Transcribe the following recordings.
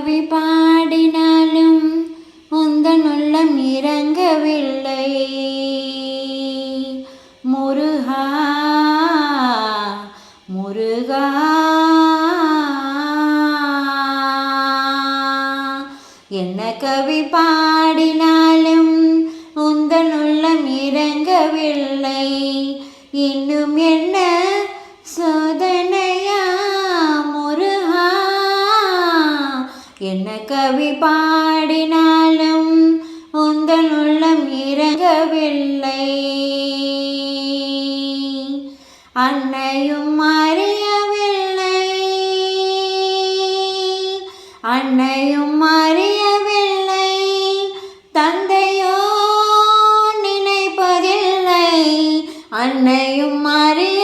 கவி பாடினாலும் உந்தன் உள்ளம் இறங்கவில்லை. முருகா முருகா என்ன கவி பாடினாலும் உந்தன் உள்ளம் இறங்கவில்லை. இன்னும் என்ன சோதனையா என்ன கவி பாடினாலும் உந்தன் உள்ளம் இறங்கவில்லை. அன்னையும் அறியவில்லை. அன்னையும் அறியவில்லை. தந்தையோ நினைப்பதில்லை. அன்னையும் அறிய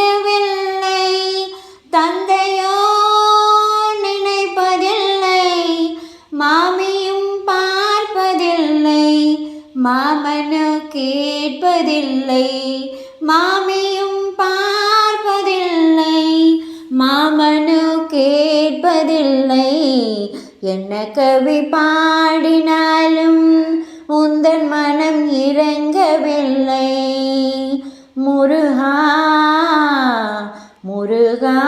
மாமனு கேட்பதில்லை மாமியும் பார்ப்பதில்லை மாமனு கேட்பதில்லை. என்ன கவி பாடினாலும் உந்தன் மனம் இறங்கவில்லை. முருகா முருகா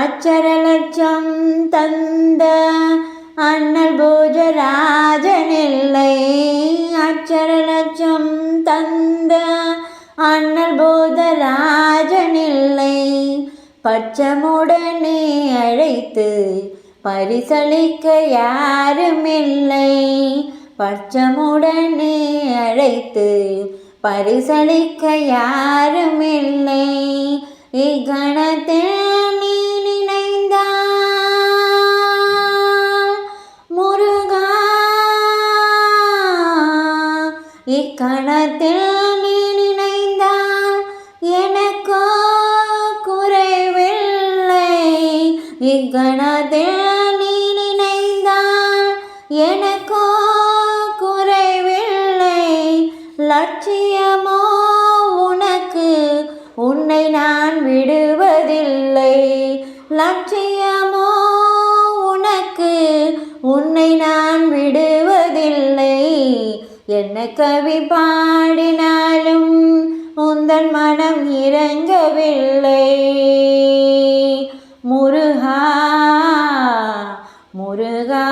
அச்சர லட்சம் தந்த அண்ணல் போஜராஜனில்லை. அச்சர லட்சம் தந்த அண்ணல் போதராஜனில்லை பச்சமுடனே அழைத்து பரிசளிக்க யாருமில்லை. பச்சமுடனே அழைத்து பரிசளிக்க யாருமில்லை. இக்கணத்தில் இக்கணத்தில் நீ நினைந்தால் எனக்கோ குறைவில்லை. இக்கணத்தில் நீ நினைந்தால் எனக்கோ குறைவில்லை. லட்சியமோ உனக்கு உன்னை நான் விடுவதில்லை. லட்சியமோ உனக்கு உன்னை நான் விடுவதில்லை. என்ன கவி பாடினாலும் உந்தன் மனம் இறங்கவில்லை. முருகா முருகா